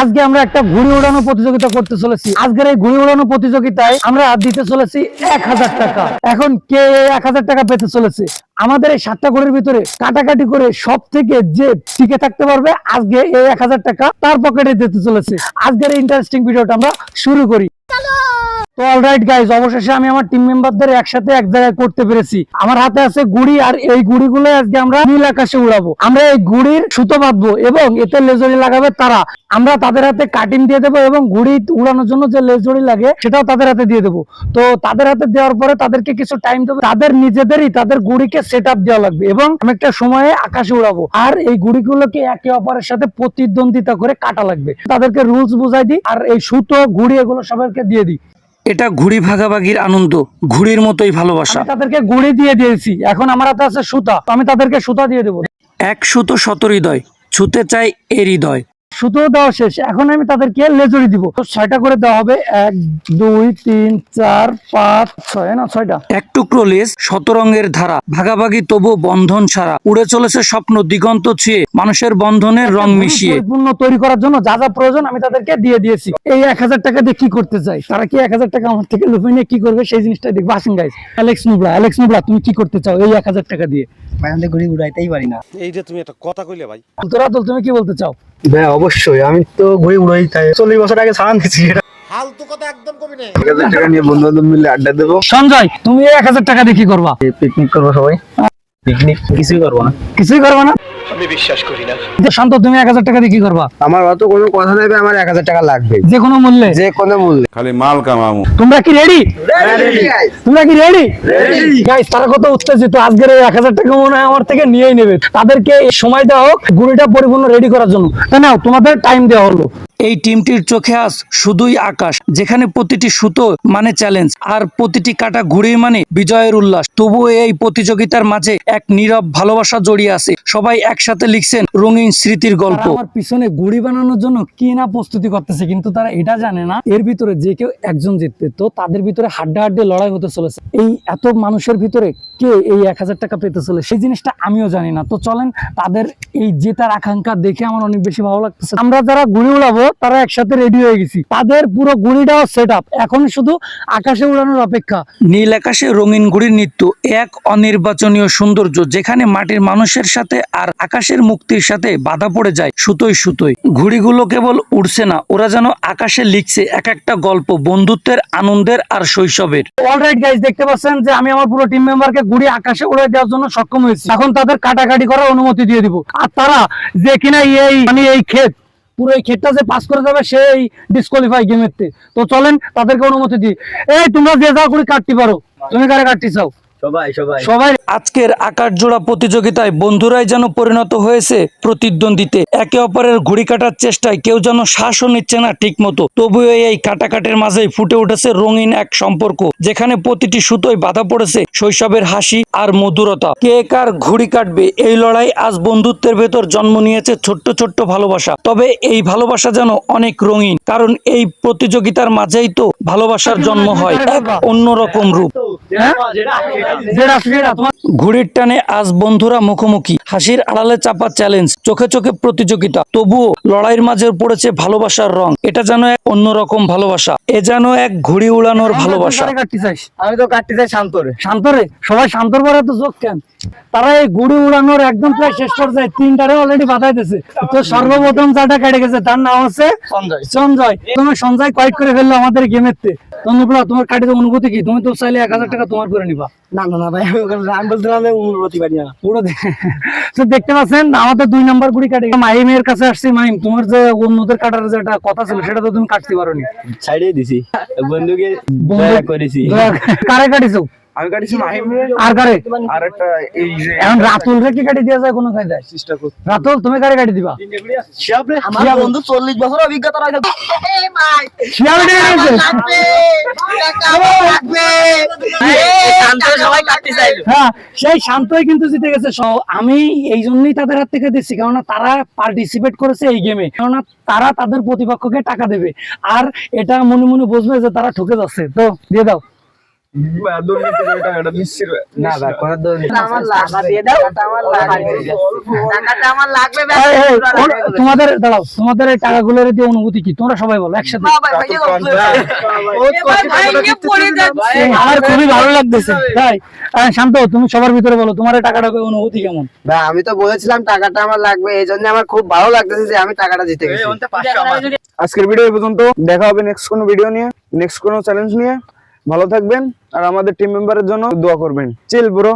আজকে আমরা একটা ঘুড়ি উড়ানো প্রতিযোগিতা করতে চলেছি। আজকের এই ঘুড়ি উড়ানো প্রতিযোগিতায় আমরা দিতে চলেছি এক হাজার টাকা। এখন কে এক হাজার টাকা পেতে চলেছে? আমাদের এই সাতটা ঘড়ির ভিতরে কাটাকাটি করে সব থেকে যে টিকে থাকতে পারবে আজকে এই এক হাজার টাকা তার পকেটে দিতে চলেছে। আজকের এই ইন্টারেস্টিং ভিডিওটা আমরা শুরু করি। তো অলরাইট গাইজ অবশেষে আমি আমার টিম মেম্বারদের একসাথে এক জায়গায় করতে পেরেছি। আমার হাতে আছে গুড়ি, আর এই গুড়িগুলো আজকে আমরা নীল আকাশে উড়াবো। আমরা এই গুড়ির সুতো বাঁধবো এবং এতে লেজড়ি লাগাবে তারা। আমরা তাদের হাতে কাটিং দিয়ে দেবো এবং গুড়ি উড়ানোর জন্য যে লেজড়ি লাগে, সেটাও তাদের হাতে দিয়ে দেবো। তো তাদের হাতে দেওয়ার পরে তাদেরকে কিছু টাইম দেবো। তাদের নিজেদেরই তাদের গুড়িকে সেট আপ দেওয়া লাগবে এবং আমি একটা সময়ে আকাশে উড়াবো। আর এই গুড়িগুলোকে একে অপরের সাথে প্রতিদ্বন্দ্বিতা করে কাটা লাগবে। তাদেরকে রুলস বুঝাই দিই, আর এই সুতো, গুড়ি, এগুলো সবাইকে দিয়ে দিই। এটা ঘুড়ি ভাগাভাগির আনন্দ ঘুড়ির মতোই ভালোবাসা। তাদেরকে গুড়ি দিয়ে দিয়েছি এখন আমার হাতে আছে সুতা আমি তাদেরকে সুতা দিয়ে দেবো। এক সুতো শত হৃদয় ছুতে চাই এর হৃদয়। সুতো দেওয়া শেষ। এখন আমি তাদেরকে লেজুরি দিব। তো ছয়টা করে দেওয়া হবে। এক দুই তিন চার পাঁচ ছয় না ছয়টা। এক টুকরো লেজ শত রঙের ধারা। ভাগাভাগি তবু বন্ধন ছাড়া। উড়ে চলেছে স্বপ্ন দিগন্ত ছুঁয়ে মানুষের বন্ধনের রং মিশিয়ে। পরিপূর্ণ তৈরি করার জন্য যা যা প্রয়োজন আমি তাদেরকে দিয়ে দিয়েছি। এই এক হাজার টাকা দিয়ে কি করতে চাই? তারা কি এক হাজার টাকা আমার থেকে লুফে নিয়ে কি করবে? সেই জিনিসটা দেখব। আসেন গাইজ অ্যালেক্স নুবলা অ্যালেক্স নুবলা তুমি কি করতে চাও এই এক হাজার টাকা দিয়ে? ভাই আমি উড়াইতেই পারি না। এই যে তুমি একটা কথা কইলে ভাই। তোরা তো তুমি কি বলতে চাও? ভাই অবশ্যই। আমি তো ঘুরে উড়াই তাই চল্লিশ বছর আগে ছাড়ান দিচ্ছি এটা। ফালতু কথা একদম কবি না এক হাজার টাকা নিয়ে বন্ধু বান্ধব মিলে আড্ডা দেবো। সঞ্জয় তুমি এই এক হাজার টাকা দিয়ে কি করবা? পিকনিক করব সবাই। পিকনিক কিছুই করব না কিছুই করব না। আমি বিশ্বাস করি না। শান্ত তুমি এক হাজার টাকা দিয়ে কি করবা? আমার অত কোনো কথা নেবে আমার এক হাজার টাকা লাগবে। যে কোনো মূল্যে? যে কোনো মূল্যে। খালি মাল কামামু তোমরা কি রেডি তোমরা কি রেডি গাইস তারা কত উত্তেজিত আজকের এক হাজার টাকা মনে হয় আমার থেকে নিয়েই নেবে। তাদেরকে সময় দেওয়া হোক গুড়িটা পরিপূর্ণ রেডি করার জন্য। তাই না তোমাদের টাইম দেওয়া হলো। এই টিমটির চোখে আজ শুধুই আকাশ যেখানে প্রতিটি সুতো মানে চ্যালেঞ্জ আর প্রতিটি কাটা ঘুড়ি মানে বিজয়ের উল্লাস। তবুও এই প্রতিযোগিতার মাঝে এক নীরব ভালোবাসা জড়িয়ে আছে। সবাই একসাথে লিখছেন রঙিন স্মৃতির গল্প। তারা আমার পিছনে গুড়ি বানানোর জন্য কি না প্রস্তুতি করতেছে কিন্তু তারা এটা জানে না। এর ভিতরে যে কেউ একজন জিতবে তো তাদের ভিতরে হাড্ডা হাড্ডে লড়াই হতে চলেছে। এই এত মানুষের ভিতরে কে এই এক হাজার টাকা পেতে চলে সেই জিনিসটা আমিও জানি না। তো চলেন তাদের এই জেতার আকাঙ্ক্ষা দেখে আমার অনেক বেশি ভালো লাগতেছে। আমরা যারা ঘুড়ি উড়াবো তারা একসাথে রেডি হয়ে গেছি। তাদের পুরো ঘুড়িটাও সেট আপ এখন শুধু আকাশে উড়ানোর অপেক্ষা। নীল আকাশে রঙিন ঘুড়ির নৃত্য এক অনির্বাচনীয় সৌন্দর্য যেখানে মাটির মানুষের সাথে আর আকাশের মুক্তির সাথে বাধা পড়ে যায় সুতোই সুতোই ঘুড়িগুলো কেবল উড়ছে না ওরা যেন আকাশে লিখছে এক একটা গল্প বন্ধুত্বের আনন্দের আর শৈশবের। অলরাইট গাইজ দেখতে পাচ্ছেন যে আমি আমার পুরো টিম মেম্বারকে ঘুড়ি আকাশে উড়ে দেওয়ার জন্য সক্ষম হয়েছি। এখন তাদের কাটাকাটি করার অনুমতি দিয়ে দিব। আর তারা যে কিনা এই মানে এই ক্ষেত পুরো এই ক্ষেতটা যে পাস করে যাবে সেই ডিসকোয়ালিফাই গেমের তো চলেন তাদেরকে অনুমতি দিই। এই, তোমরা যে যা করে কাটতে পারো। তুমি কারে কাটতে চাও? সবাই সবাই। সবাই আজকের আকাশ জোড়া প্রতিযোগিতায় বন্ধুরাই যেন পরিণত হয়েছে প্রতিদ্বন্দ্বিতে। একে অপরের ঘুড়ি কাটার চেষ্টায় কেউ যেন শ্বাসও নিচ্ছে না ঠিক মতো তবুও এই কাটাকাটের মাঝেই ফুটে উঠেছে রঙিন এক সম্পর্ক যেখানে প্রতিটি সুতোয় বাধা পড়েছে শৈশবের হাসি আর মধুরতা। কে কার ঘুড়ি কাটবে এই লড়াই আজ বন্ধুত্বের ভেতর জন্ম নিয়েছে ছোট্ট ছোট্ট ভালোবাসা। তবে এই ভালোবাসা যেন অনেক রঙিন কারণ এই প্রতিযোগিতার মাঝেই তো ভালোবাসার জন্ম হয় এক অন্যরকম রূপ। ঘুড়ির টানে আজ বন্ধুরা মুখোমুখি। হাসির আড়ালে চাপা চ্যালেঞ্জ চোখে চোখে প্রতিযোগিতা। তবুও লড়াইয়ের মাঝে পড়েছে ভালোবাসার রং। এটা যেন এক অন্যরকম ভালোবাসা। এ যেন এক ঘুড়ি উড়ানোর ভালোবাসা। আমি তো কাটতে চাই শান্তরে। শান্তরে? সবাই শান্তর পরে তো চোখ কেন? তারা এই গুড়ি উড়ানোর একদম প্রায় শেষ পর্যায়ে তিনটারে অলরেডি বাধাই দিয়েছে তো সর্বপ্রথম যাটা কেটে গেছে তার নাম হচ্ছে সঞ্জয়। সঞ্জয়। তুমি সঞ্জয় কয়েক করে ফেলল আমাদের গেমের তোমার কাটিতে অনুভূতি কি? তুমি তো চাইলে এক হাজার টাকা তোমার করে নিবা। না না না ভাই আমি বলছিলাম যে পারি না পুরো তো দেখতে পাচ্ছেন আমাদের দুই নাম্বার গুড়ি কাটে মাহিমের কাছে আসছি মাহিম তোমার যে অন্যদের কাটার যেটা কথা ছিল সেটা তো তুমি কাটতে পারো নি ছাড়িয়ে দিছি। বন্ধুকে দয়া করেছি। কারে কাটিছো? আমি কাটিছি মাহিম আর কারে আর একটা এই যে এখন রাতুল রে কি যায় কোনো কায়দায় চেষ্টা করছি রাতুল তুমি কারে কাটি দিবা। আমার বন্ধু চল্লিশ বছর অভিজ্ঞতা রয়েছে শিয়াবে কেটে গেছে। সবাই কাটতে চাইলো। হ্যাঁ সেই শান্তই কিন্তু জিতে গেছে। আমি এই জন্যই তাদের হাত থেকে দিচ্ছি কেননা তারা পার্টিসিপেট করেছে এই গেমে কেননা তারা তাদের প্রতিপক্ষকে টাকা দেবে। আর এটা মনে মনে বুঝবে যে তারা ঠকে যাচ্ছে। তো দিয়ে দাও। তোমাদের দাঁড়াও তোমাদের এই টাকাগুলোর দিয়ে অনুভূতি কি? তোমরা সবাই বলো একসাথে। আমার খুবই ভালো লাগতেছে। তাই শান্ত তুমি সবার ভিতরে বলো তোমার টাকাটা অনুভূতি কেমন? ভাই আমি তো বলেছিলাম টাকাটা আমার লাগবে এই জন্য আমার খুব ভালো লাগতেছে যে আমি টাকাটা জিতে গেছি। আজকের ভিডিও পর্যন্ত। দেখা হবে নেক্সট কোনো ভিডিও নিয়ে নেক্সট কোনো চ্যালেঞ্জ নিয়ে। ভালো থাকবেন। আর আমাদের টিম মেম্বারের জন্য দোয়া করবেন। চিল ব্রো